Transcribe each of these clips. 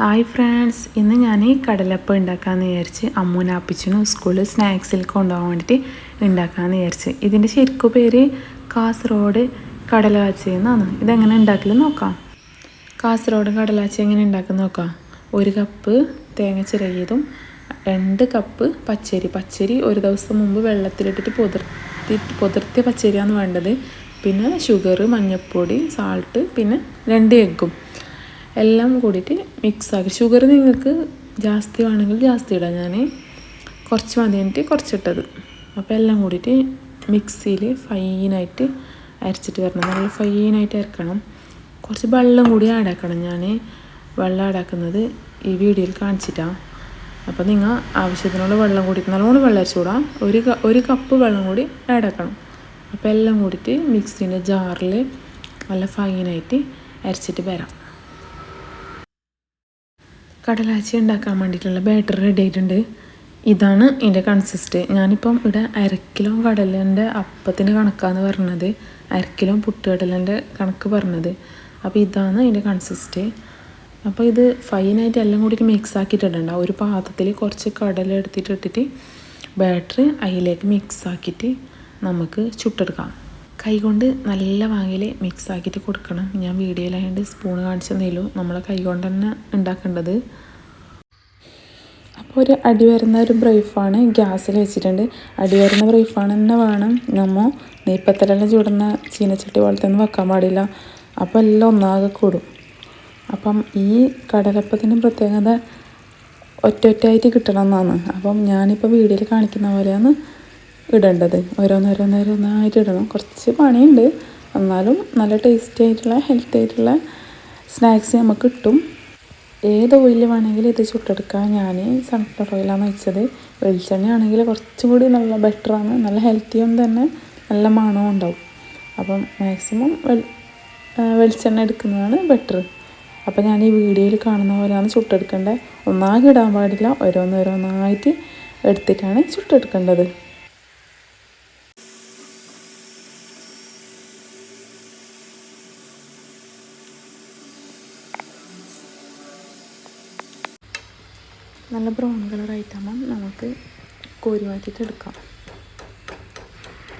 Hi friends ഇന്ന് ഞാൻ ഈ കടലപ്പം ഉണ്ടാക്കാമെന്ന് വിചാരിച്ച് അമ്മൂനെ അപ്പിച്ചിനു സ്കൂളിൽ സ്നാക്സിൽ കൊണ്ടുപോകാൻ വേണ്ടിയിട്ട് ഉണ്ടാക്കാമെന്ന് വിചാരിച്ച്. ഇതിന്റെ ശരിക്കും പേര് കാസർഗോഡ് കടലാച്ചി എന്നാണ്. ഇതെങ്ങനെ ഉണ്ടാക്കൽ നോക്കാം. കാസർഗോഡ് കടലാച്ചി എങ്ങനെ ഉണ്ടാക്കുന്ന നോക്കാം. ഒരു കപ്പ് തേങ്ങ ചിരകിയതും രണ്ട് കപ്പ് പച്ചരി. പച്ചരി ഒരു ദിവസം മുമ്പ് വെള്ളത്തിലിട്ടിട്ട് പൊതിർത്തി പൊതിർത്തിയ പച്ചരിയാണ് വേണ്ടത്. പിന്നെ ഷുഗർ മഞ്ഞൾപ്പൊടി സാൾട്ട് പിന്നെ രണ്ട് എഗ്ഗും എല്ലാം കൂടിയിട്ട് മിക്സ് ആക്കി ഷുഗർ നിങ്ങൾക്ക് ജാസ്തി വേണമെങ്കിൽ ജാസ്തി ഇടാം ഞാൻ കുറച്ച് മതി എന്നിട്ട് കുറച്ചിട്ടത്. അപ്പോൾ എല്ലാം കൂടിയിട്ട് മിക്സിയിൽ ഫൈനായിട്ട് അരച്ചിട്ട് വരണം. നല്ല ഫൈനായിട്ട് അരക്കണം. കുറച്ച് വെള്ളം കൂടി ആടാക്കണം ഞാൻ വെള്ളം ആടാക്കുന്നത് ഈ വീഡിയോയിൽ കാണിച്ചിട്ടാണ് അപ്പോൾ നിങ്ങൾ ആവശ്യത്തിനുള്ള വെള്ളം കൂടി നല്ലോണം വെള്ളം അരച്ചു കൂടാം. ഒരു ഒരു കപ്പ് വെള്ളം കൂടി ആടാക്കണം അപ്പോൾ എല്ലാം കൂടിയിട്ട് മിക്സീന്റെ ജാറിൽ നല്ല ഫൈനായിട്ട് അരച്ചിട്ട് വരാം. കടലാച്ചി ഉണ്ടാക്കാൻ വേണ്ടിയിട്ടുള്ള ബാറ്റർ റെഡി ആയിട്ടുണ്ട്. ഇതാണ് ഇതിന്റെ കൺസിസ്റ്റ് ഞാനിപ്പം ഇവിടെ അരക്കിലോ കടലന്റെ അപ്പത്തിന്റെ കണക്കാന്ന് പറഞ്ഞത്. അരക്കിലോ പുട്ടുകടലേന്റെ കണക്ക് പറഞ്ഞത്. അപ്പോൾ ഇതാണ് ഇതിന്റെ കൺസിസ്റ്റ് അപ്പോൾ ഇത് ഫൈനായിട്ട് എല്ലാം കൂടി മിക്സ് ആക്കിയിട്ടിടണ്ട. ഒരു പാത്രത്തിൽ കുറച്ച് കടല എടുത്തിട്ട് ഇട്ടിട്ട് ബാറ്ററി അതിലേക്ക് മിക്സ് ആക്കിയിട്ട് നമുക്ക് ചുട്ടെടുക്കാം. കൈകൊണ്ട് നല്ല വാങ്ങിൽ മിക്സ് ആക്കിയിട്ട് കൊടുക്കണം. ഞാൻ വീഡിയോയിലായതുകൊണ്ട് സ്പൂൺ കാണിച്ചു തന്നേലു നമ്മൾ കൈകൊണ്ട് തന്നെ ഉണ്ടാക്കേണ്ടത്. അപ്പോൾ ഒരു അടി വരുന്ന ഒരു ബ്രൈഫാണ് ഗ്യാസിൽ വെച്ചിട്ടുണ്ട്. അടി വരുന്ന ബ്രൈഫാണ് തന്നെ വേണം. നമ്മൾ നെയ്പ്പത്തലെല്ലാം ചൂടുന്ന ചീനച്ചട്ടി പോലത്തെ ഒന്നും വെക്കാൻ പാടില്ല. അപ്പോൾ എല്ലാം ഒന്നാകെ കൂടും. അപ്പം ഈ കടലപ്പത്തിന്റെ പ്രത്യേകത ഒറ്റ ഒറ്റയായിട്ട് കിട്ടണം എന്നാണ്. അപ്പം ഞാനിപ്പോൾ വീഡിയോയിൽ കാണിക്കുന്ന പോലെയാണ് ഇടേണ്ടത്. ഓരോന്നോരോന്നോരോന്നായിട്ട് ഇടണം. കുറച്ച് പണിയുണ്ട്. എന്നാലും നല്ല ടേസ്റ്റി ആയിട്ടുള്ള ഹെൽത്തി ആയിട്ടുള്ള സ്നാക്സ് നമുക്ക് കിട്ടും. ഏത് ഓയിൽ വേണമെങ്കിലും ഇത് ചുട്ടെടുക്കാം. ഞാൻ സൺഫ്ലവർ ഓയിലാണ് വെച്ചത് വെളിച്ചെണ്ണ ആണെങ്കിൽ കുറച്ചും കൂടി നല്ല ബെറ്ററാണ് നല്ല ഹെൽത്തിയും തന്നെ നല്ല മണവും ഉണ്ടാവും. അപ്പം മാക്സിമം വെളിച്ചെണ്ണ എടുക്കുന്നതാണ് ബെറ്റർ അപ്പം ഞാൻ ഈ വീഡിയോയിൽ കാണുന്ന പോലെയാണ് ചുട്ടെടുക്കേണ്ടത്. ഒന്നാകെ ഇടാൻ പാടില്ല. ഓരോന്നോരോന്നായിട്ട് എടുത്തിട്ടാണ് ചുട്ടെടുക്കേണ്ടത്. നല്ല ബ്രൗൺ കളർ ആയിട്ടാകുമ്പം നമുക്ക് കോരി മാറ്റിയിട്ട് എടുക്കാം.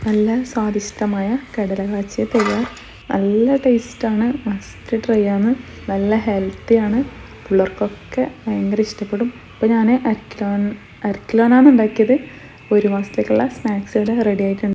നല്ല സ്വാദിഷ്ടമായ കടല കാച്ചിയ തയ്യാർ. നല്ല ടേസ്റ്റാണ് മസ്റ്റ് ട്രൈ ആണ്. നല്ല ഹെൽത്തിയാണ് പിള്ളേർക്കൊക്കെ ഭയങ്കര ഇഷ്ടപ്പെടും. ഇപ്പോൾ ഞാൻ അരക്കിലോൺ അരക്കിലോനാണ് ഉണ്ടാക്കിയത്. ഒരു മാസത്തേക്കുള്ള സ്നാക്സ് ഇവിടെ റെഡി ആയിട്ടുണ്ട്.